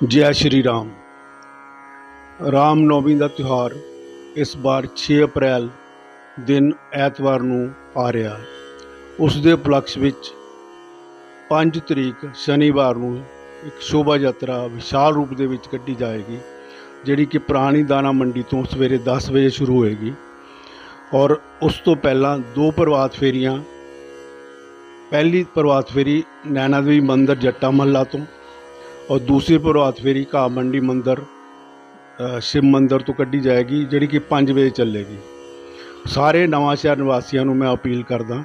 ਜੈ ਸ਼੍ਰੀ ਰਾਮ। ਰਾਮ ਨੌਮੀ ਦਾ ਤਿਉਹਾਰ ਇਸ ਵਾਰ 6 ਅਪ੍ਰੈਲ ਦਿਨ ਐਤਵਾਰ ਨੂੰ ਆ ਰਿਹਾ। ਉਸ ਦੇ ਉਪਲਕਸ਼ ਵਿੱਚ 5 ਤਰੀਕ ਸ਼ਨੀਵਾਰ ਨੂੰ ਇੱਕ ਸ਼ੋਭਾ ਯਾਤਰਾ ਵਿਸ਼ਾਲ ਰੂਪ ਦੇ ਵਿੱਚ ਕੱਢੀ ਜਾਏਗੀ, ਜਿਹੜੀ ਕਿ ਪੁਰਾਣੀ ਦਾਣਾ ਮੰਡੀ ਤੋਂ ਸਵੇਰੇ 10 ਵਜੇ ਸ਼ੁਰੂ ਹੋਏਗੀ ਔਰ ਉਸ ਤੋਂ ਪਹਿਲਾਂ ਦੋ ਪ੍ਰਵਾਤ ਫੇਰੀਆਂ, ਪਹਿਲੀ ਪ੍ਰਵਾਤ ਫੇਰੀ ਨੈਣਾ ਦੇਵੀ ਮੰਦਿਰ ਜੱਟਾ ਮਹੱਲਾ ਤੋਂ ਔਰ ਦੂਸਰੀ ਪ੍ਰਭਾਤ ਫੇਰੀ ਘਾਹ ਮੰਡੀ ਮੰਦਰ ਸ਼ਿਵ ਮੰਦਰ ਤੋਂ ਕੱਢੀ ਜਾਏਗੀ, ਜਿਹੜੀ ਕਿ 5 ਵਜੇ ਚੱਲੇਗੀ। ਸਾਰੇ ਨਵਾਂ ਸ਼ਹਿਰ ਨਿਵਾਸੀਆਂ ਨੂੰ ਮੈਂ ਅਪੀਲ ਕਰਦਾ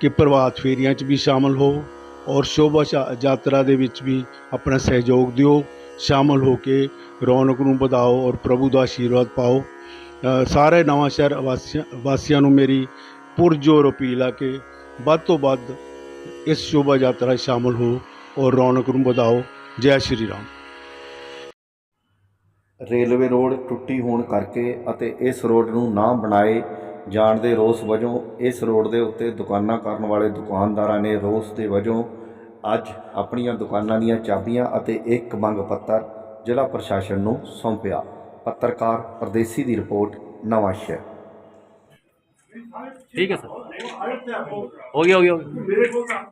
ਕਿ ਪ੍ਰਭਾਤ ਫੇਰੀਆਂ 'ਚ ਵੀ ਸ਼ਾਮਲ ਹੋ ਔਰ ਸ਼ੋਭਾ ਸ਼ਾ- ਯਾਤਰਾ ਦੇ ਵਿੱਚ ਵੀ ਆਪਣਾ ਸਹਿਯੋਗ ਦਿਓ, ਸ਼ਾਮਲ ਹੋ ਕੇ ਰੌਣਕ ਨੂੰ ਵਧਾਓ ਔਰ ਪ੍ਰਭੂ ਦਾ ਆਸ਼ੀਰਵਾਦ ਪਾਓ। ਸਾਰੇ ਨਵਾਂ ਸ਼ਹਿਰ ਵਾਸੀਆਂ ਵਾਸੀਆਂ ਨੂੰ ਮੇਰੀ ਪੁਰਜੋਰ ਅਪੀਲ ਆ ਕਿ ਵੱਧ ਤੋਂ ਵੱਧ ਇਸ ਸ਼ੋਭਾ ਯਾਤਰਾ 'ਚ ਸ਼ਾਮਲ ਹੋ ਔਰ ਰੌਣਕ ਨੂੰ ਵਧਾਓ। ਜੈ ਸ਼੍ਰੀ ਰਾਮ। ਰੇਲਵੇ ਰੋਡ ਟੁੱਟੀ ਹੋਣ ਕਰਕੇ ਅਤੇ ਇਸ ਰੋਡ ਨੂੰ ਨਾ ਬਣਾਏ ਜਾਣ ਦੇ ਰੋਸ ਵਜੋਂ ਇਸ ਰੋਡ ਦੇ ਉੱਤੇ ਦੁਕਾਨਾਂ ਕਰਨ ਵਾਲੇ ਦੁਕਾਨਦਾਰਾਂ ਨੇ ਰੋਸ ਦੇ ਵਜੋਂ ਅੱਜ ਆਪਣੀਆਂ ਦੁਕਾਨਾਂ ਦੀਆਂ ਚਾਬੀਆਂ ਅਤੇ ਇੱਕ ਮੰਗ ਪੱਤਰ ਜ਼ਿਲ੍ਹਾ ਪ੍ਰਸ਼ਾਸਨ ਨੂੰ ਸੌਂਪਿਆ। ਪੱਤਰਕਾਰ ਪਰਦੇਸੀ ਦੀ ਰਿਪੋਰਟ ਨਵਾਂ ਠੀਕ ਹੈ ਸਰ। ਹੋ ਗਿਆ ਹੋ ਗਿਆ।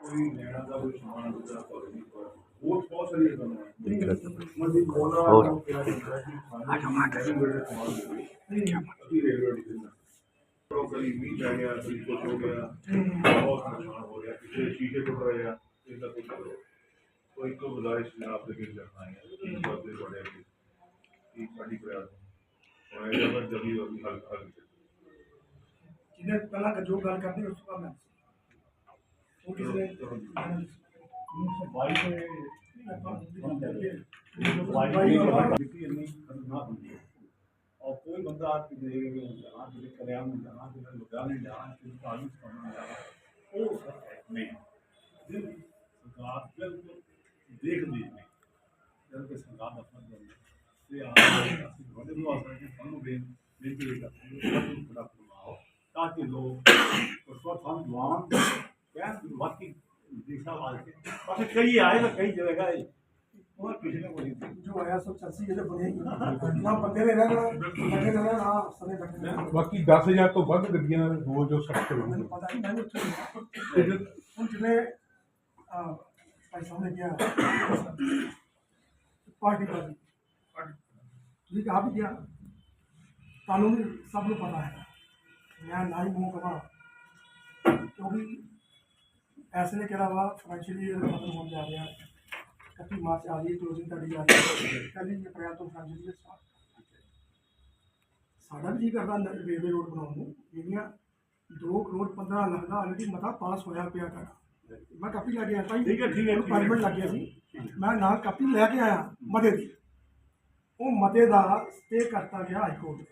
और ਕੋਈ ਕੋ ਗੁਜ਼ਾਰਿਸ਼ ਨਾ ਆਪ ਦੇ ਕਰਨਾ ਹੈ ਇਸ ਬਾਰੇ ਬੜੇ ਇਹ ਸਾਡੀ ਪ੍ਰਯਾਸ ਹੋਣਾ ਹੈ ਜਬ ਜਲਦੀ ਹਲ ਹਲ ਜਿਹਨੇ ਪਹਿਲਾਂ ਜੋ ਗੱਲ ਕਰਦੇ ਉਸ ਤੋਂ ਬਾਅਦ और कोई बंदा आपकी देगा कि जहाँ के लिए कल्याण जहाँ के लिए लुधियाने जहाँ के लिए तालीस करना जहाँ वो उसका नहीं। सरकार बिल्कुल देख लीजिए। जब के सरकार दफन करने से आप ताकि लोग उस पर हम जवान क्या बाकी दिशा वाले बाकी कई आए ना कई जगह गए और किसी ने कोई ਜੋ ਆਇਆ ਸੋ ਚਰਸੀ ਜਿਹੜੇ ਬਣੇ ਨਾ ਬੰਦੇ ਨੇ ਰਹਿਣਾ ਬੰਦੇ ਨੇ ਰਹਿਣਾ ਨਾ ਸਨੇ ਬੰਦੇ ਨੇ ਬਾਕੀ 10000 ਤੋਂ ਵੱਧ ਗੱਡੀਆਂ ਰੋਜ਼ ਉਹ ਸੜਕ ਤੇ ਮੈਨੂੰ ਲਾਉਂਦੇ ਪਤਾ ਨਹੀਂ ਮੈਨੂੰ ਉੱਥੇ ਨਹੀਂ ਹੁਣ ਜਿਵੇਂ ਆ ਭਾਈ ਸਾਹਮਣੇ ਗਿਆ ਪਾਰਟੀ ਪਾਰਟੀ ਜੀ ਕਹਾ ਵੀ ਗਿਆ ਕਾਨੂੰਨ ਵੀ ਸਭ ਨੂੰ ਪਤਾ ਹੈ ਮੈਂ ਨਾ ਹੀ ਮੂੰਹ ਕਮਾ ਕਿਉਂਕਿ ਐਸੇ ਨੇ ਕਿਹਾ ਵਾ? ਫਾਈਨੈਂਸ਼ੀਅਲੀ ਖਤਮ ਹੋਣ ਜਾ ਰਿਹਾ। ਕੱਤੀ ਮਾਰਚ ਆ ਰਹੀ ਕਲੋਜ਼ਿੰਗ ਤੁਹਾਡੀ ਆ ਰਹੀ ਹੈ। ਪਹਿਲੀ ਅਪ੍ਰੈਲ ਤੋਂ ਫਾਈਨੈਂਸ਼ੀਅਲੀ ਸਟਾਰਟ ਸਾਡਾ ਵੀ ਜੀ ਕਰਦਾ ਰੇਲਵੇ ਰੋਡ ਬਣਾਉਣ ਨੂੰ। ਜਿਹੜੀਆਂ 2 ਕਰੋੜ 15 ਲੱਖ ਦਾ ਆਲਰੇਡੀ ਮਤਾ ਪਾਸ ਹੋਇਆ ਪਿਆ ਕਰ ਮੈਂ ਕਾਪੀ ਲੈ ਕੇ ਆਇਆ ਭਾਈ। ਠੀਕ ਹੈ, ਠੀਕ ਹੈ, ਠੀਕ ਹੈ। ਪਾਰਲੀਮੈਂਟ ਲੱਗ ਗਿਆ ਸੀ। ਮੈਂ ਨਾਲ ਕਾਪੀ ਲੈ ਕੇ ਆਇਆ ਮਤੇ ਦੀ। ਉਹ ਮਤੇ ਦਾ ਸਟੇ ਕਰਤਾ ਗਿਆ ਹਾਈ ਕੋਰਟ।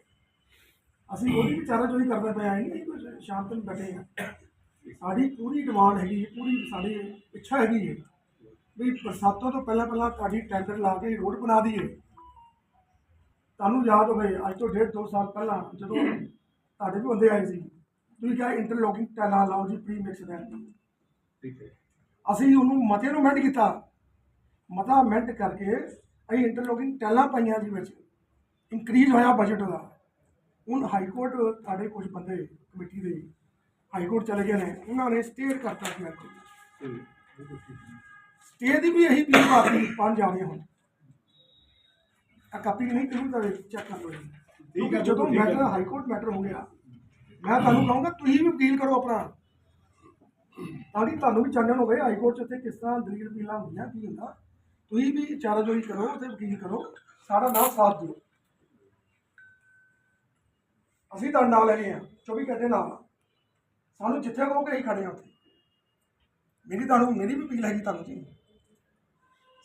ਅਸੀਂ ਉਹਦੀ ਵਿਚਾਰਾ ਹੀ ਕਰਦੇ ਪਏ ਆਏ ਨਹੀਂ ਸ਼ਾਂਤ ਨੂੰ ਬੈਠੇ ਆ ਸਾਡੀ ਪੂਰੀ ਡਿਮਾਂਡ ਹੈਗੀ ਜੀ ਪੂਰੀ ਸਾਡੀ ਇੱਛਾ ਹੈਗੀ ਹੈ ਵੀ ਬਰਸਾਤਾਂ ਤੋਂ ਪਹਿਲਾਂ ਪਹਿਲਾਂ ਤੁਹਾਡੀ ਟੈਂਡਰ ਲਾ ਕੇ ਰੋਡ ਬਣਾ ਦਈਏ। ਤੁਹਾਨੂੰ ਯਾਦ ਹੋਵੇ ਅੱਜ ਤੋਂ ਡੇਢ ਦੋ ਸਾਲ ਪਹਿਲਾਂ ਜਦੋਂ ਤੁਹਾਡੇ ਵੀ ਬੰਦੇ ਆਏ ਸੀ ਤੁਸੀਂ ਕਿਹਾ ਇੰਟਰਲੋਕਿੰਗ ਟੈਲਾ ਲਾਓ ਜੀ ਪ੍ਰੀ ਮਿਕਸ ਦਾ। ਠੀਕ ਹੈ। ਅਸੀਂ ਉਹਨੂੰ ਮਤੇ ਨੂੰ ਮੈਂਟ ਕੀਤਾ। ਮਤਾ ਮੈਂਟ ਕਰਕੇ ਅਸੀਂ ਇੰਟਰਲੋਕਿੰਗ ਟੈਲਾਂ ਪਾਈਆਂ ਜੀ ਵਿੱਚ। ਇਨਕਰੀਜ਼ ਹੋਇਆ ਬਜਟ ਦਾ। ਹੁਣ ਹਾਈ ਕੋਰਟ ਸਾਡੇ ਕੁਝ ਬੰਦੇ ਕਮੇਟੀ ਦੇ ਹਾਈ ਕੋਰਟ ਚਲੇ ਗਏ ਨੇ ਉਹਨਾਂ ਨੇ ਸਟੇਟ ਕਰਤਾ ਸੀ ਮੈਟਰ ਸਟੇ ਦੀ ਵੀ ਇਹੀ ਵੀ ਪਾਤੀ ਪੰਜ ਆਵੇ ਹੁਣ। ਆ ਕਾਪੀ ਨਹੀਂ ਕਿਉਂ ਤਾਂ ਚੈੱਕ ਕਰ ਲਓ ਜੀ। ਕਿਉਂਕਿ ਜਦੋਂ ਮੈਟਰ ਹਾਈ ਕੋਰਟ ਮੈਟਰ ਹੋ ਗਿਆ। ਮੈਂ ਤੁਹਾਨੂੰ ਕਹੂੰਗਾ ਤੁਸੀਂ ਵੀ ਵਕੀਲ ਕਰੋ ਆਪਣਾ। ਤਾਂ ਕਿ ਤੁਹਾਨੂੰ ਵੀ ਚਾਨਣ ਹੋਵੇ ਹਾਈ ਕੋਰਟ 'ਚ ਉੱਥੇ ਕਿਸ ਤਰ੍ਹਾਂ ਦਲੀਲ ਅਪੀਲਾਂ ਹੁੰਦੀਆਂ ਕੀ ਹੁੰਦਾ। ਤੁਸੀਂ ਵੀ ਚਾਰਾਜੋਈ ਕਰੋ ਤੇ ਵਕੀਲ ਕਰੋ ਸਾਡਾ ਨਾਲ ਸਾਥ ਦਿਓ। ਅਸੀਂ ਤੁਹਾਡੇ ਨਾਲ ਹੈਗੇ ਆ 24 ਘੰਟੇ ਨਾਲ। ਸਾਨੂੰ ਜਿੱਥੇ ਕਹੋਗੇ ਅਸੀਂ ਖੜੇ ਆ ਉੱਥੇ। ਮੇਰੀ ਤੁਹਾਨੂੰ, ਮੇਰੀ ਵੀ ਅਪੀਲ ਹੈਗੀ ਤੁਹਾਨੂੰ ਜੀ।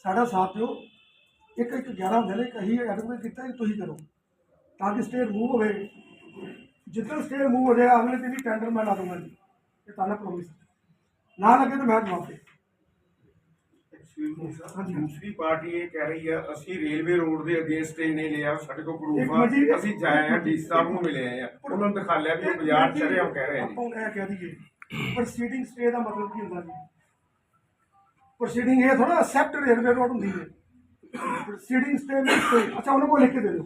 ਸਾਡਾ ਸਾਥ ਦਿਓ। ਇੱਕ ਇੱਕ 11 ਹੁੰਦੇ ਨੇ ਕਹੀ ਐਡਵੋਕੇਟ ਕੀਤਾ ਕਿ ਤੁਸੀਂ ਕਰੋ, ਤਾਂ ਕਿ ਸਟੇ ਮੂਵ ਹੋਵੇ। ਜਿੱਦਾਂ ਸਟੇ ਮੂਵ ਹੋ ਜਾਏ ਅਗਲੇ ਦਿਨ ਹੀ ਟੈਂਡਰ ਮੈਂ ਲਾ ਦੂੰਗਾ ਜੀ। ਇਹ ਤਾਂ ਪ੍ਰੋਮਿਸ ਨਾ ਲੱਗੇ ਤਾਂ ਮੈਂ ਜਵਾਬ ਦੇ ਦੂਸਰੀ ਪਾਰਟੀ ਇਹ ਕਹਿ ਰਹੀ ਆ ਅਸੀਂ ਰੇਲਵੇ ਰੋਡ ਦੇ ਅਗੇਂਸਟ ਇਹਨੇ ਲਿਆ ਸਾਡੇ ਕੋਲ ਪ੍ਰੂਫ ਆ। ਅਸੀਂ ਜਾਏ ਆ ਡੀ ਸਾਹਿਬ ਨੂੰ ਮਿਲੇ ਆ। ਉਹਨਾਂ ਨੂੰ ਦਿਖਾ ਲਿਆ ਵੀ ਉਹ ਬਾਜ਼ਾਰ ਚੜੇ ਆ ਕਹਿ ਰਹੇ ਆ ਆਪਾਂ ਇਹ ਕਹਿ ਦਈਏ ਪ੍ਰੋਸੀਡਿੰਗ ਸਟੇ ਦਾ ਮਤਲਬ ਕੀ ਹੁੰਦਾ ਜੀ? ਪ੍ਰੋਸੀਡਿੰਗ ਇਹ ਥੋੜਾ ਅਸੈਪਟ ਰੇਲਵੇ ਰੋਡ ਹੁੰਦੀ ਹੈ। ਪ੍ਰੋਸੀਡਿੰਗ ਸਟੇ ਵਿੱਚ ਅੱਛਾ ਉਹਨਾਂ ਕੋਲ ਲਿਖ ਕੇ ਦੇ ਦਿਓ।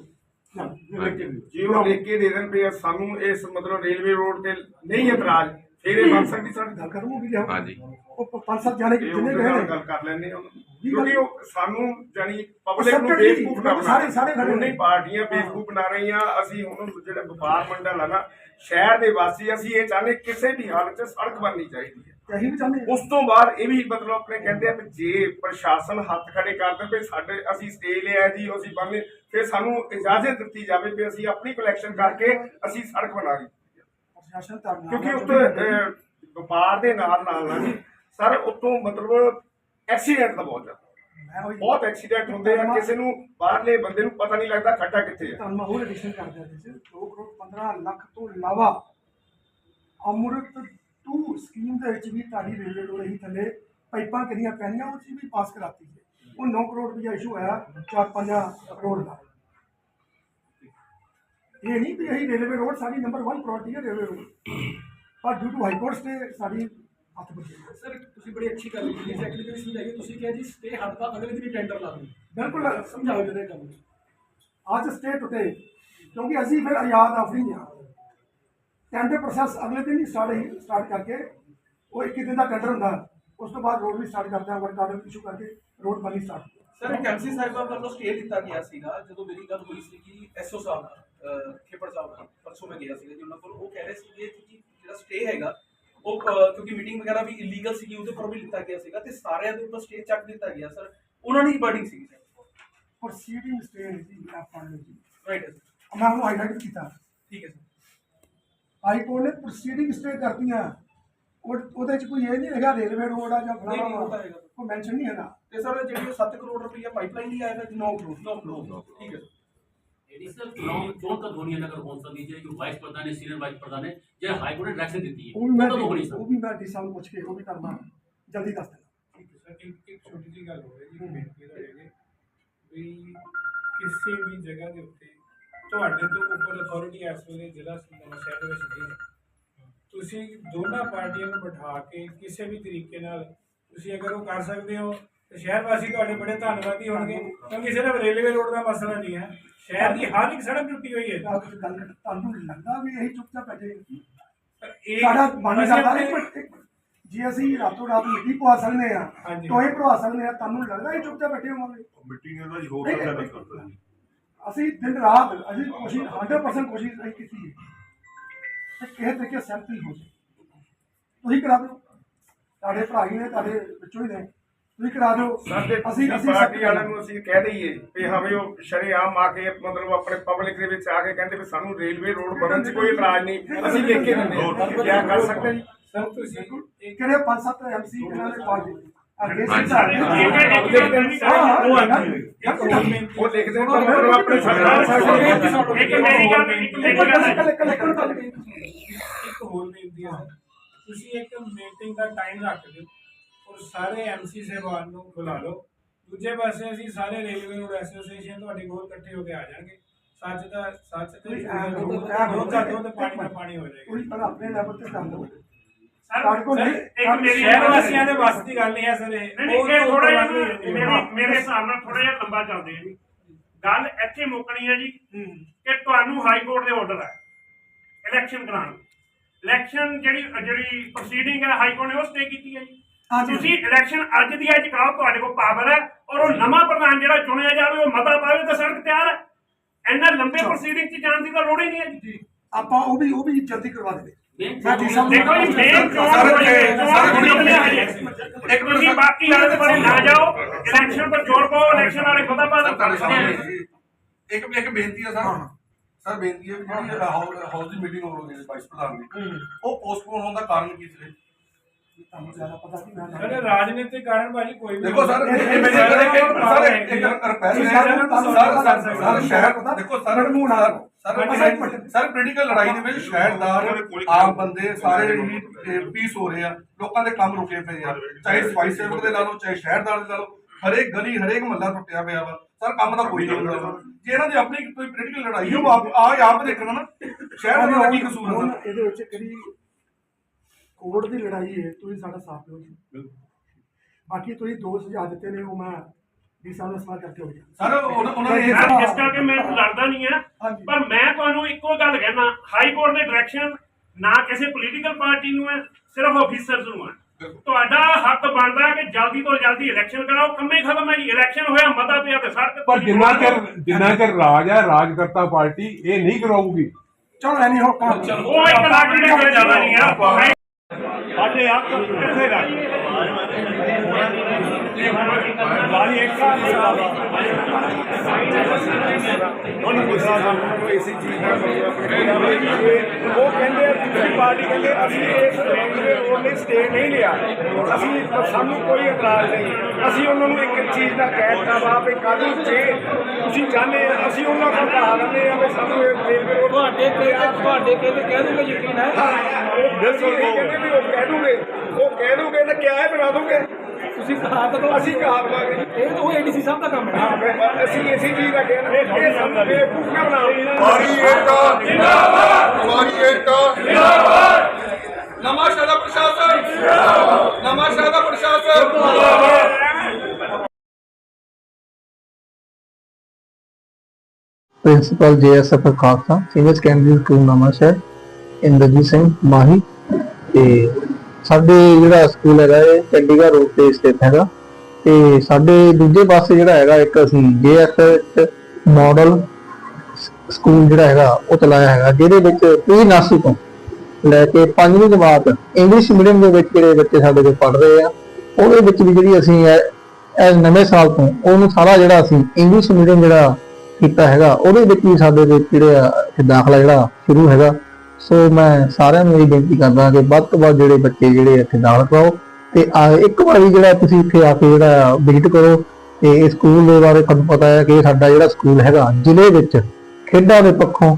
ਚਲੋ, ਇਹ ਲਿਖ ਕੇ ਦੇ ਦਿਓ। ਜੇ ਉਹ ਲਿਖ ਕੇ ਦੇ ਦੇਣ ਪਏ ਸਾਨੂੰ ਇਸ ਮਤਲਬ ਰੇਲਵੇ ਰੋਡ ਤੇ ਨਹੀਂ ਇਤਰਾਜ਼ ਫਿਰ ਇਹ ਬਣ ਸਕਦੀ ਸਾਡੀ ਗੱਲ ਕਰੂੰਗੀ ਜੀ ਹਾਂਜੀ। ਉਹ ਪੰਜ ਸੱਤ ਜਾਣੇ ਇਹ ਜਿੰਨੇ ਗਏ ਨਾਲ ਨੇ ਗੱਲ ਕਰ ਜੀ, ਕਿਉਂਕਿ ਉਹ ਸਾਨੂੰ ਜਾਨੀ ਪਬਲਿਕ ਨੂੰ ਬੇਵਕੂਫ ਨਾ ਸਾਰੇ- ਸਾਰੇ ਖੜੇ ਨੇ। ਪਾਰਟੀਆਂ ਬੇਵਕੂਫ ਬਣਾ ਰਹੀਆਂ। ਅਸੀਂ ਹੁਣ ਜਿਹੜਾ ਵਪਾਰ ਮੰਡਲ ਆ ਨਾ ਸ਼ਹਿਰ ਦੇ ਵਾਸੀ ਅਸੀਂ ਇਹ ਚਾਹੁੰਦੇ ਕਿਸੇ ਵੀ ਹਾਲਤ 'ਚ ਸੜਕ ਬਣਨੀ ਚਾਹੀਦੀ ਹੈ। ਅਸੀਂ ਵੀ ਚਾਹੁੰਦੇ ਹਾਂ। ਉਸ ਤੋਂ ਬਾਅਦ ਇਹ ਵੀ ਮਤਲਬ ਆਪਣੇ ਕਹਿੰਦੇ ਆ ਕਿ ਜੇ ਪ੍ਰਸ਼ਾਸਨ ਹੱਥ ਖੜੇ ਕਰ ਦੇ ਵੀ ਸਾਡੇ ਅਸੀਂ ਸਟੇ ਲਿਆ ਜੀ ਅਸੀਂ ਬੰਨੇ ਫਿਰ ਸਾਨੂੰ ਇਜਾਜ਼ਤ ਦਿੱਤੀ ਜਾਵੇ ਵੀ ਅਸੀਂ ਆਪਣੀ ਕਲੈਕਸ਼ਨ ਕਰਕੇ ਅਸੀਂ ਸੜਕ ਬਣਾ ਲਈ। ਪ੍ਰਸ਼ਾਸਨ ਕਿਉਂਕਿ ਉੱਤੇ ਅਹ, ਵਪਾਰ ਦੇ ਨਾਲ ਨਾਲ ਨਾ ਜੀ ਸਰ ਉਤੋਂ ਮਤਲਬ ਐਕਸੀਡੈਂਟ ਦਾ ਬਹੁਤ ਜ਼ਿਆਦਾ ਮੈਂ ਉਹੀ ਬਹੁਤ ਐਕਸੀਡੈਂਟ ਹੁੰਦੇ ਆ ਕਿਸੇ ਨੂੰ ਬਾਹਰਲੇ ਬੰਦੇ ਨੂੰ ਪਤਾ ਨਹੀਂ ਲੱਗਦਾ ਖੱਡਾ ਕਿੱਥੇ ਆ। ਤੁਹਾਨੂੰ ਮੈਂ ਹੋਰ ਐਡੀਸ਼ਨ ਕਰ ਦਿਆਂ ਜੀ। 2 ਕਰੋੜ 15 ਲੱਖ ਤੋਂ ਇਲਾਵਾ ਅਮਰਤ 2 ਸਕੀਮ ਦੇ ਵਿੱਚ ਵੀ ਤੁਹਾਡੀ ਰੇਲਵੇ ਰੋਡ ਹੀ ਥੱਲੇ ਪਾਈਪਾਂ ਕਿੰਨੀਆਂ ਪੈਣੀਆਂ ਉਹ 'ਚ ਵੀ ਪਾਸ ਕਰਾਤੀ ਹੈ ਉਹ 9 ਕਰੋੜ ਰੁਪਇਆ ਇਸ਼ੂ ਹੋਇਆ 4-5 ਕਰੋੜ ਦਾ। ਇਹ ਨਹੀਂ ਵੀ ਅਸੀਂ ਰੇਲਵੇ ਰੋਡ ਸਾਡੀ ਨੰਬਰ 1 ਪ੍ਰਾਇੋਰਟੀ ਹੈ ਰੇਲਵੇ ਰੋਡ ਪਰ due to high court stay ਸਾਡੀ ਹੱਥ ਬੱਚੇ ਸਰ ਤੁਸੀਂ ਬੜੀ ਅੱਛੀ ਗੱਲ ਕੀਤੀ। ਸੈਕਟਰੀ ਵੀ ਸਮਝਾਈ ਤੁਸੀਂ ਕਿਹਾ ਜੀ ਸਟੇ ਹਟਦਾ ਅਗਲੇ ਦਿਨ ਹੀ ਟੈਂਡਰ ਲਾ ਦੂੰ ਬਿਲਕੁਲ। ਸਮਝਾਓ ਇਹ ਕੰਮ ਅੱਜ ਸਟੇ ਟੁੱਟੇ ਕਿਉਂਕਿ ਅਸੀਂ ਫਿਰ ਆਜ਼ਾਦ ਆਫਰੀ ਹਾਂ। ਟੈਂਡਰ ਪ੍ਰੋਸੈਸ ਅਗਲੇ ਦਿਨ ਹੀ ਸਟਾਰਟ ਸਟਾਰਟ ਕਰਕੇ ਉਹ 21 ਦਿਨ ਦਾ ਟੈਂਡਰ ਹੁੰਦਾ। ਉਸ ਤੋਂ ਬਾਅਦ ਰੋਡ ਵੀ ਸਟਾਰਟ ਕਰਦੇ ਹਾਂ ਵਰਕ ਆਰਡਰ ਇਸ਼ੂ ਕਰਕੇ ਰੋਡ ਬਣੀ ਸਟਾਰਟ ਸਰ ਐਮਸੀ ਸਾਹਿਬਾਂ ਵੱਲੋਂ ਸਟੇ ਦਿੱਤਾ ਗਿਆ ਸੀਗਾ ਜਦੋਂ ਮੇਰੀ ਗੱਲ ਹੋਈ ਸੀ ਕਿ ਐਸਓ ਸਾਹਿਬ ਨਾਲ। ਅਹ, ਖੇਪੜ ਸਾਹਿਬ ਨਾਲ ਪਰਸੋਂ ਮੈਂ ਗਿਆ ਸੀਗਾ ਜੀ ਉਹਨਾਂ ਕੋਲ। ਉਹ ਕਹਿ ਰਹੇ ਸੀਗੇ ਕਿ ਜਿਹੜਾ ਸਟੇ ਹੈਗਾ ਉਹ ਕਿਉਂਕਿ ਮੀਟਿੰਗ ਵਗੈਰਾ ਵੀ ਇਲੀਗਲ ਸੀਗੀ ਉਹਦੇ ਪਰ ਵੀ ਲਿੱਤਾ ਗਿਆ ਸੀਗਾ ਤੇ ਸਾਰਿਆਂ ਦੇ ਉੱਪਰ ਸਟੇ ਚੱਕ ਦਿੱਤਾ ਗਿਆ ਸਰ ਉਹਨਾਂ ਦੀ ਬਰਡਿੰਗ ਸੀਗੀ ਸਰ ਪ੍ਰੋਸੀਡਿੰਗ ਸਟੇ ਜੀ ਆਪ ਲਓ ਜੀ ਰਾਈਟ ਮੈਂ ਉਹਨੂੰ ਹਾਈਲਾਈਟ ਕੀਤਾ। ਠੀਕ ਹੈ ਸਰ ਹਾਈ ਕੋਰਟ ਨੇ ਪ੍ਰੋਸੀਡਿੰਗ ਸਟੇ ਕਰਤੀਆਂ। ਉਹ ਉਹਦੇ ਚ ਕੋਈ ਇਹ ਨਹੀਂ ਹੈਗਾ ਰੇਲਵੇ ਰੋਡ ਆ ਜਾਂ ਫਲਾਣਾ ਹੈਗਾ। ਕੋਈ ਮੈਂਸ਼ਨ ਨਹੀਂ ਹੈਗਾ। ਤੇ ਸਰ ਜਿਹੜੀ 7 ਕਰੋੜ ਰੁਪਈਆ ਪਾਈਪਲਾਈਨ ਲਈ ਆਏਗਾ 9 ਕਰੋੜ। 9 ਕਰੋੜ। ਠੀਕ ਹੈ ਸਰ एडिशनल चुनाव क्यों तक होनी है नगर कौंसल की जो वाइस प्रधान है सीनियर वाइस प्रधान है जो हाई कोर्ट ने डायरेक्शन दी है ਉਹ ਵੀ ਮੈਂ वो तो होनी सर ਉਹ ਵੀ ਮੈਂ ਡੀ ਸਾਹਿਬ ਨੂੰ ਪੁੱਛ ਕੇ ਉਹ ਵੀ ਕਰਨਾ ਜਲਦੀ ਦੱਸ ਦੇਣਾ ਸਰ ਇੱਕ ਇੱਕ ਛੋਟੀ ਜਿਹੀ ਗੱਲ ਹੋ ਰਹੀ ਜੀ ਬੇਨਤੀ ਰਹੇਗੀ ਵੀ ਕਿਸੇ ਵੀ ਜਗ੍ਹਾ ਦੇ ਉੱਤੇ ਤੁਹਾਡੇ ਤੋਂ ਉੱਪਰ ਅਥਾਰਟੀ ਇਸ ਵੇਲੇ ਜ਼ਿਲ੍ਹਾ ਨਵਾਂ ਸ਼ਹਿਰ ਦੇ ਵਿੱਚ ਨਹੀਂ ਹੈ। ਤੁਸੀਂ ਦੋਨਾਂ ਪਾਰਟੀਆਂ ਨੂੰ ਬਿਠਾ ਕੇ ਕਿਸੇ ਵੀ ਤਰੀਕੇ ਨਾਲ ਤੁਸੀਂ ਅਗਰ ਉਹ ਕਰ ਸਕਦੇ ਹੋ ਤੇ ਸ਼ਹਿਰ ਵਾਸੀ ਤੁਹਾਡੇ ਬੜੇ ਧੰਨਵਾਦੀ ਹੋਣਗੇ ਕਿਉਂਕਿ ਸਿਰਫ ਰੇਲਵੇ ਰੋਡ ਦਾ ਮਸਲਾ ਨਹੀਂ ਹੈ ਸ਼ਹਿਰ ਦੀ ਹਰ ਇੱਕ ਸੜਕ ਟੁੱਟੀ ਹੋਈ ਹੈ। ਗੱਲ ਗੱਲ ਤੁਹਾਨੂੰ ਲੱਗਦਾ ਵੀ ਇਹੀ ਚੁੱਪਚਾਪ ਬੈਠੇ ਪਰ ਇਹ ਸਾਡਾ ਅਸੀਂ ਜਾਂਦਾ ਆਪਣੇ- ਇੱਕ ਮਿੰਟ, ਇੱਕ ਮਿੰਟ। ਜੇ ਅਸੀਂ ਰਾਤੋਂ ਰਾਤ ਮਿੱਟੀ ਪਵਾ ਸਕਦੇ ਆ ਹਾਂਜੀ। ਟੋਏ ਭਰਵਾ ਸਕਦੇ ਆ ਤੁਹਾਨੂੰ ਲੱਗਦਾ ਇਹ ਚੁੱਪਚਾਪ ਬੈਠੇ ਹੋਵਾਂਗੇ? ਮਿੱਟੀ ਨੇ ਤਾਂ ਜੀ ਹੋਰ ਨਹੀਂ, ਨਹੀਂ, ਨਹੀਂ ਕਰਦਾ ਜੀ। ਅਸੀਂ ਦਿਨ ਰਾਤ ਅਸੀਂ ਕੋਸ਼ਿਸ਼ 100% ਕੋਸ਼ਿਸ਼ ਨਹੀਂ ਕੀਤੀ ਹੈ ਕਿ ਕਿਸੇ ਤਰੀਕੇ ਸੈਂਪਲ ਹੋ ਜਾਏ ਤੁਸੀਂ ਕਰਾ ਦਿਓ। ਤੁਹਾਡੇ ਭਰਾ ਹੀ ਨੇ ਤੁਹਾਡੇ ਵਿੱਚੋਂ ਹੀ ਨੇ। ਤੁਸੀਂ ਕਰਾ ਦਿਓ ਸਾਡੇ ਅਸੀਂ ਅਸੀਂ ਪਾਰਟੀ ਵਾਲਿਆਂ ਨੂੰ ਅਸੀਂ ਕਹਿ ਦਈਏ ਵੀ ਹਾਂ ਵੀ ਉਹ ਸ਼ਰੇਆਮ ਆ ਕੇ ਮਤਲਬ ਆਪਣੇ ਪਬਲਿਕ ਦੇ ਵਿੱਚ ਆ ਕੇ ਕਹਿੰਦੇ ਵੀ ਸਾਨੂੰ ਰੇਲਵੇ ਰੋਡ ਬਣਨ 'ਚ ਕੋਈ ਇਤਰਾਜ਼ ਨਹੀਂ ਅਸੀਂ ਲਿਖ ਕੇ ਦਿੰਦੇ ਹਾਂ ਕਿਆ ਕਰ ਸਕਦੇ ਜੀ ਸਰ ਤੁਸੀਂ ਇੱਕ ਕਿਹੜੇ ਪੰਜ ਸੱਤ ਐਮਸੀ ਇਹਨਾਂ ਨੇ ਪਾਰਟੀ ਅੱਗੇ ਹਾਂਜੀ। ਸਿੱਧਾ ਉਹ ਹਾਂ ਇੱਕ ਹੋਰ ਬੇਨਤੀ ਉਹ ਲਿਖਦੇ ਤਾਂ ਮਤਲਬ ਆਪਣੇ ਸਰਕਾਰ ਸਾਡੇ ਇੱਕ ਮੇਰੀ ਗੱਲ ਇੱਕ ਮੇਰੀ ਗੱਲ ਕੱਲੇ ਕੱਲੇ ਕੱਲੇ ਇੱਕ ਹੋਰ ਬੇਨਤੀ ਹੈ ਸਰ। ਤੁਸੀਂ ਇੱਕ ਮੀਟਿੰਗ ਦਾ ਟਾਈਮ ਰੱਖ ਦਿਓ ਔਰ ਸਾਰੇ ਐਮਸੀ ਸਹਿਬਾਨ ਨੂੰ ਬੁਲਾ ਲਓ। ਦੂਜੇ ਪਾਸੇ ਅਸੀਂ ਸਾਰੇ ਰੇਲਵੇ ਰੋਡ ਐਸੋਸੀਏਸ਼ਨ ਤੁਹਾਡੇ ਕੋਲ ਇਕੱਠੇ ਹੋ ਕੇ ਆ ਜਾਣਗੇ। ਸੱਚ ਦਾ ਸੱਚ ਤੇ ਦਾ ਕਰੋ, ਕਰੋ, ਦੁੱਧ ਦਾ ਦੁੱਧ ਪਾਣੀ ਦਾ ਪਾਣੀ ਹੋ ਜਾਏਗਾ। ਤੁਸੀਂ ਆਪਣੇ ਲੈਵਲ ਤੇ ਕਰ। ਲਓ ਸਰ ਇੱਕ ਮੇਰੀ ਸ਼ਹਿਰ ਵਾਸੀਆਂ ਦੇ ਵੱਸ ਦੀ ਗੱਲ ਨਹੀਂ ਹੈ ਸਰ ਇਹ। ਨਹੀਂ, ਇਹ ਥੋੜ੍ਹਾ ਜਿਹਾ ਮੇਰੀ ਮੇਰੇ ਹਿਸਾਬ ਨਾਲ ਥੋੜਾ ਜਿਹਾ ਲੰਬਾ ਚੱਲਦੇ ਆ ਜੀ। ਗੱਲ ਇੱਥੇ ਮੁੱਕਣੀ ਹੈ ਜੀ ਕਿ ਤੁਹਾਨੂੰ ਹਾਈ ਕੋਰਟ ਦੇ ਆਰਡਰ ਹੈ ਇਲੈਕਸ਼ਨ ਕਰਾਉਣ। ਦੀ। ਇਲੈਕਸ਼ਨ ਜਿਹੜੀ ਜਿਹੜੀ ਪ੍ਰੋਸੀਡਿੰਗ ਹੈ ਹਾਈ ਕੋਰਟ ਨੇ ਉਹ ਸਟੇ ਕੀਤੀ ਹੈ ਜੀ। ਤੁਸੀਂ ਇਲੈਕਸ਼ਨ ਅੱਜ ਦੀ ਅੱਜ ਕਰਾਓ ਤੁਹਾਡੇ ਕੋਲ ਪਾਵਰ ਹੈ ਔਰ ਉਹ ਨਵਾਂ ਪ੍ਰਧਾਨ ਜਿਹੜਾ ਚੁਣਿਆ ਜਾਵੇ ਉਹ ਮਤਾ ਪਾਵੇ ਤਾਂ ਸੜਕ ਤਿਆਰ ਹੈ। ਇੰਨਾ ਲੰਬੇ ਪ੍ਰੋਸੀਡਿੰਗ 'ਚ ਜਾਣ ਦੀ ਤਾਂ ਲੋੜ ਹੀ ਨਹੀਂ ਹੈ ਜੀ। ਆਪਾਂ ਉਹ ਵੀ ਉਹ ਵੀ ਜਲਦੀ ਕਰਵਾ ਦੇਵੇ। ਦੇਖੋ ਜੀ ਮੇਨ ਚੋਣ ਹਜੇ। ਇੱਕ ਤੁਸੀਂ ਬਾਕੀ ਹਾਲਤ ਬਾਰੇ ਨਾ ਜਾਓ। ਇਲੈਕਸ਼ਨ ਪਰ ਜ਼ੋਰ ਪਾਓ ਇਲੈਕਸ਼ਨ ਵਾਲੇ ਪਤਾ ਪਾ ਤੁਹਾਡੇ ਸਾਹਮਣੇ ਇੱਕ ਇੱਕ ਬੇਨਤੀ ਹੈ ਸਰ। ਸਰ ਬੇਨਤੀ ਹੈ ਵੀ ਜਿਹੜੀ ਹਾਊਸ ਦੀ ਮੀਟਿੰਗ ਹੋ ਰਹੀ ਹੈ ਵਾਈਸ ਪ੍ਰਧਾਨ ਦੀ। ਉਹ ਪੋਸਟਪੋਨ ਹੋਣ ਦਾ ਕਾਰਨ ਕੀ ਸੀ? ਤੁਹਾਨੂੰ ਜ਼ਿਆਦਾ ਪਤਾ ਸੀ ਮੈਂ ਅਰੇ ਰਾਜਨੀਤਿਕ ਕਾਰਨ ਭਾਜੀ ਕੋਈ ਵੀ ਦੇਖੋ ਸਰ ਇਹ ਇਹ ਮੇਰੇ ਸਰ ਇੱਕ ਰਿਕਵੈਸਟ ਹੈ ਸਰ ਸਰ ਸਰ ਸ਼ਹਿਰ ਦੇਖੋ ਸਰ ਮੂੰਹ ਨਾਲ ਸਰ ਸਰ ਪੋਲੀਟੀਕਲ ਲੜਾਈ ਦੇ ਵਿੱਚ ਸ਼ਹਿਰਦਾਰ ਆਮ ਬੰਦੇ ਸਾਰੇ ਹੀ ਪੀਸ ਹੋ ਰਹੇ ਆ। ਲੋਕਾਂ ਦੇ ਕੰਮ ਰੁਕੇ ਪਏ ਆ। ਚਾਹੇ ਸਫ਼ਾਈ ਸੇਵਕ ਦੇ ਲਾ ਲਓ ਚਾਹੇ ਸ਼ਹਿਰਦਾਰ ਦੇ ਲਾ ਲਓ ਹਰੇਕ ਗਲੀ ਹਰੇਕ ਮਹੱਲਾ ਟੁੱਟਿਆ ਪਿਆ ਵਾ। ਸਰ ਕੰਮ ਤਾਂ ਕੋਈ ਨਹੀਂ ਹੁੰਦਾ। ਜੇ ਇਹਨਾਂ ਦੀ ਆਪਣੀ ਕੋਈ ਪੋਲੀਟੀਕਲ ਲੜਾਈ ਹੈ ਆਪ ਆ ਆਪ ਦੇਖਣਾ ਨਾ ਸ਼ਹਿਰ ਦਾ ਕੀ ਕਸੂਰ ਹੁਣ ਹੈ ਸਰ ਇਹਦੇ ਵਿੱਚ ਕਿਹੜੀ ਕੋਰਟ ਦੀ ਲੜਾਈ ਹੈ ਤੁਸੀਂ ਸਾਡਾ ਸਾਥ ਦਿਓ ਜੀ। ਬਾਕੀ ਤੁਸੀਂ ਦੋ ਸੁਝਾਅ ਦਿੱਤੇ ਨੇ ਉਹ ਮੈਂ ਡੀ ਸਾਹਿਬ ਨਾਲ ਸਲਾਹ ਕਰਕੇ ਹੋ ਗਿਆ। ਸਰ ਉਹਨਾਂ ਉਹਨਾਂ ਨੇ ਇਹ ਯਾਰ, ਇਸ ਕਰਕੇ ਮੈਂ ਲੜਦਾ ਨਹੀਂ ਆ ਹਾਂਜੀ। ਪਰ ਮੈਂ ਤੁਹਾਨੂੰ ਇੱਕੋ ਗੱਲ ਕਹਿਣਾ ਹਾਈ ਕੋਰਟ ਦੇ ਡਾਇਰੈਕਸ਼ਨ ਨਾ ਕਿਸੇ ਪੋਲੀਟੀਕਲ ਪਾਰਟੀ ਨੂੰ ਹੈ ਸਿਰਫ ਆਫੀਸਰਸ ਨੂੰ ਹੈ। ਤੁਹਾਡਾ ਹੱਕ ਬਣਦਾ ਕਿ ਜਲਦੀ ਤੋਂ ਜਲਦੀ ਇਲੈਕਸ਼ਨ ਕਰਾਓ ਕੰਮੇ ਖਤਮ ਹੈ ਜੀ ਇਲੈਕਸ਼ਨ ਹੋਇਆ ਮਤਾ ਪਿਆ ਤੇ ਸੜਕ ਪਰ ਜਿੰਨਾ ਚਿਰ ਜਿੰਨਾ ਚਿਰ ਰਾਜ ਹੈ ਰਾਜਕਰਤਾ ਪਾਰਟੀ ਇਹ ਨਹੀਂ ਕਰਾਊਗੀ। ਚਲੋ ਐਨੀ ਹੋ ਕੰਮ ਉਹ ਇੱਕ ਲੱਖ ਦੇ ਕੋਈ ਜ਼ਿਆਦਾ ਨਹੀਂ ਆ ਸਾਡੇ ਹੱਕ ਕਿੱਥੇ ਗਏ ਵਾਲੀ ਇੱਕ ਉਹਨੂੰ ਪੁੱਛਣਾ ਸਾਨੂੰ ਇਸੇ ਚੀਜ਼ ਦਾ ਉਹ ਕਹਿੰਦੇ ਆ ਦੂਸਰੀ ਪਾਰਟੀ ਕਹਿੰਦੇ ਅਸੀਂ ਇਸ ਬੈਂਕ ਦੇ ਰੋਲ ਲਈ ਸਟੇ ਨਹੀਂ ਲਿਆ। ਅਸੀਂ ਸਾਨੂੰ ਕੋਈ ਇਤਰਾਜ਼ ਨਹੀਂ। ਅਸੀਂ ਉਹਨਾਂ ਨੂੰ ਇੱਕ ਚੀਜ਼ ਦਾ ਕਹਿ ਦਿੱਤਾ ਵਾ ਵੀ ਕੱਲ ਨੂੰ ਜੇ ਤੁਸੀਂ ਚਾਹੁੰਦੇ ਆ ਅਸੀਂ ਉਹਨਾਂ ਕੋਲ ਕਹਾ ਦਿੰਦੇ ਆ ਵੀ ਸਾਨੂੰ ਇਹ ਰੇਲਵੇ ਰੋਡ ਤੁਹਾਡੇ ਤੇ ਤੁਹਾਡੇ ਕਹਿੰਦੇ ਕਹਿ ਦੂੰਗੇ ਯਕੀਨ ਹੈ। ਬਿਲਕੁਲ ਕਹਿੰਦੇ ਵੀ ਉਹ ਕਹਿ ਦੂਗੇ ਉਹ ਕਹਿ ਦੂਗੇ ਤਾਂ ਕਿਆ ਹੈ ਬਣਾ ਦੂਗੇ? ਤੁਸੀਂ ਕਹਾ ਤਾਂ ਅਸੀਂ ਕਹਾ ਦਵਾਂਗੇ। ਇਹ ਤਾਂ ਉਹ ਏਡੀਸੀ ਸਾਹਿਬ ਦਾ ਕੰਮ ਹੈ। ਹਾਂ ਅਸੀਂ ਇਸੇ ਚੀਜ਼ ਦਾ ਕਹਿਣਾ। ਇਹ ਸਾਨੂੰ ਬੇਵਕੂਫ ਨਾ ਬਣਾਓ ਨਵਾਂ ਸ਼ਹਿਰ ਦਾ ਪ੍ਰਸ਼ਾਸਨ ਨਵਾਂ ਸ਼ਹਿਰ ਦਾ ਪ੍ਰਸ਼ਾਸਨ principal JSF Khalsa senior secondary school Nawanshahr Inderjit Singh Mahi ਤੇ ਸਾਡੇ ਜਿਹੜਾ ਸਕੂਲ ਹੈਗਾ ਇਹ ਚੰਡੀਗੜ੍ਹ ਰੋਡ ਤੇ ਸਥਿਤ ਹੈਗਾ। ਤੇ ਸਾਡੇ ਦੂਜੇ ਪਾਸੇ ਜਿਹੜਾ ਹੈਗਾ, ਇੱਕ ਅਸੀਂ ਜੇਐਸਐਫ ਮਾਡਲ ਸਕੂਲ ਜਿਹੜਾ ਹੈਗਾ, ਉਹ ਚਲਾਇਆ ਹੈਗਾ, ਜਿਹਦੇ ਵਿੱਚ ਪ੍ਰੀ ਨਰਸਰੀ ਤੋਂ ਲੈ ਕੇ ਪੰਜਵੀਂ ਜਮਾਤ ਇੰਗਲਿਸ਼ ਮੀਡੀਅਮ ਦੇ ਵਿੱਚ ਜਿਹੜੇ ਬੱਚੇ ਸਾਡੇ ਕੋਲ ਪੜ੍ਹ ਰਹੇ ਆ, ਉਹਦੇ ਵਿੱਚ ਵੀ ਜਿਹੜੀ ਅਸੀਂ ਇਹ ਨਵੇਂ ਸਾਲ ਤੋਂ ਉਹਨੂੰ ਸਾਰਾ ਜਿਹੜਾ ਅਸੀਂ ਇੰਗਲਿਸ਼ ਮੀਡੀਅਮ ਜਿਹੜਾ ਕੀਤਾ ਹੈਗਾ, ਉਹਦੇ ਵਿੱਚ ਵੀ ਸਾਡੇ ਵਿੱਚ ਜਿਹੜੇ ਆ ਇੱਥੇ ਦਾਖਲਾ ਜਿਹੜਾ ਸ਼ੁਰੂ ਹੈਗਾ। ਸੋ ਮੈਂ ਸਾਰਿਆਂ ਨੂੰ ਇਹ ਬੇਨਤੀ ਕਰਦਾ ਕਿ ਵੱਧ ਤੋਂ ਵੱਧ ਜਿਹੜੇ ਬੱਚੇ ਜਿਹੜੇ ਇੱਥੇ ਦਾਖਲ ਪਾਓ ਤੇ ਆ, ਇੱਕ ਵਾਰੀ ਜਿਹੜਾ ਤੁਸੀਂ ਇੱਥੇ ਆ ਕੇ ਜਿਹੜਾ ਵਿਜ਼ਿਟ ਕਰੋ। ਤੇ ਇਹ ਸਕੂਲ ਦੇ ਬਾਰੇ ਤੁਹਾਨੂੰ ਪਤਾ ਹੈ ਕਿ ਸਾਡਾ ਜਿਹੜਾ ਸਕੂਲ ਹੈਗਾ, ਜ਼ਿਲ੍ਹੇ ਵਿੱਚ ਖੇਡਾਂ ਦੇ ਪੱਖੋਂ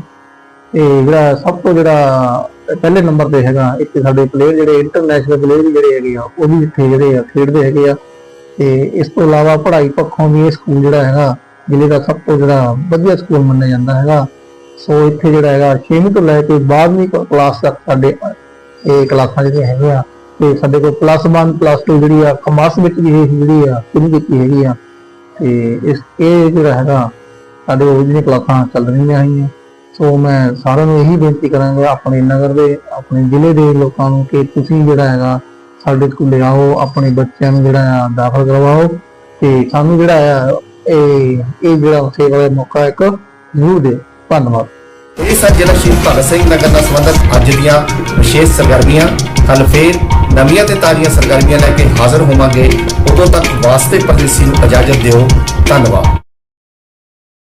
ਇਹ ਜਿਹੜਾ ਸਭ ਤੋਂ ਜਿਹੜਾ ਪਹਿਲੇ ਨੰਬਰ ਤੇ ਹੈਗਾ ਇੱਥੇ ਸਾਡੇ ਪਲੇਅਰ ਜਿਹੜੇ ਇੰਟਰਨੈਸ਼ਨਲ ਪਲੇਅਰ ਵੀ ਜਿਹੜੇ ਹੈਗੇ ਆ, ਉਹ ਵੀ ਇੱਥੇ ਜਿਹੜੇ ਆ, ਖੇਡਦੇ ਹੈਗੇ ਆ। ਤੇ ਇਸ ਤੋਂ ਇਲਾਵਾ ਪੜ੍ਹਾਈ ਪੱਖੋਂ ਵੀ ਇਹ ਸਕੂਲ ਜਿਹੜਾ ਹੈਗਾ ਜ਼ਿਲ੍ਹੇ ਦਾ ਸਭ ਤੋਂ ਜਿਹੜਾ ਵਧੀਆ ਸਕੂਲ ਮੰਨਿਆ ਜਾਂਦਾ ਹੈਗਾ। ਸੋ ਇੱਥੇ ਜਿਹੜਾ ਹੈਗਾ 6ਵੀਂ ਤੋਂ ਲੈ ਕੇ 12ਵੀਂ ਕਲਾਸ ਤੱਕ ਸਾਡੇ ਇਹ ਕਲਾਸਾਂ ਜਿਹੜੀਆਂ ਹੈਗੀਆਂ, ਤੇ ਸਾਡੇ ਕੋਲ ਪਲੱਸ 1 ਪਲੱਸ 2 ਜਿਹੜੀ ਆ ਕਮਰਸ ਵਿੱਚ ਵੀ ਇਹ ਜਿਹੜੀ ਆ, ਸ਼ੁਰੂ ਕੀਤੀ ਹੈਗੀ ਆ। ਤੇ ਇਸ, ਇਹ ਜਿਹੜਾ ਹੈਗਾ, ਸਾਡੇ ਕੋਲ ਜਿਹੜੀਆਂ ਕਲਾਸਾਂ ਚੱਲ ਰਹੀਆਂ ਹੈਗੀਆਂ। ਸੋ ਮੈਂ ਸਾਰਿਆਂ ਨੂੰ ਇਹੀ ਬੇਨਤੀ ਕਰਾਂਗਾ, ਆਪਣੇ ਨਗਰ ਦੇ, ਆਪਣੇ ਜ਼ਿਲ੍ਹੇ ਦੇ ਲੋਕਾਂ ਨੂੰ ਕਿ ਤੁਸੀਂ ਜਿਹੜਾ ਹੈਗਾ, ਸਾਡੇ ਸਕੂਲੇ ਆਓ, ਆਪਣੇ ਬੱਚਿਆਂ ਨੂੰ ਜਿਹੜਾ ਆ ਦਾਖਲ ਕਰਵਾਓ। ਤੇ ਸਾਨੂੰ ਜਿਹੜਾ ਆ ਇਹ ਇਹ ਜਿਹੜਾ ਸੇਵਾ ਦਾ ਮੌਕਾ ਇੱਕ ਜ਼ਰੂਰ ਦੇ ਧੰਨਵਾਦ ਇਹ ਸਨ ਜ਼ਿਲ੍ਹਾ ਸ਼ਹੀਦ ਭਗਤ ਸਿੰਘ ਨਗਰ ਨਾਲ ਸੰਬੰਧਿਤ ਅੱਜ ਦੀਆਂ ਵਿਸ਼ੇਸ਼ ਸਰਗਰਮੀਆਂ ਕੱਲ ਫੇਰ ਨਵੀਆਂ ਤੇ ਤਾਜ਼ੀਆਂ ਸਰਗਰਮੀਆਂ ਲੈ ਕੇ ਹਾਜ਼ਰ ਹੋਵਾਂਗੇ। ਉਦੋਂ ਤੱਕ ਵਾਸਤੇ ਪਰਦੇਸੀ ਨੂੰ ਇਜਾਜ਼ਤ ਦਿਓ। ਧੰਨਵਾਦ।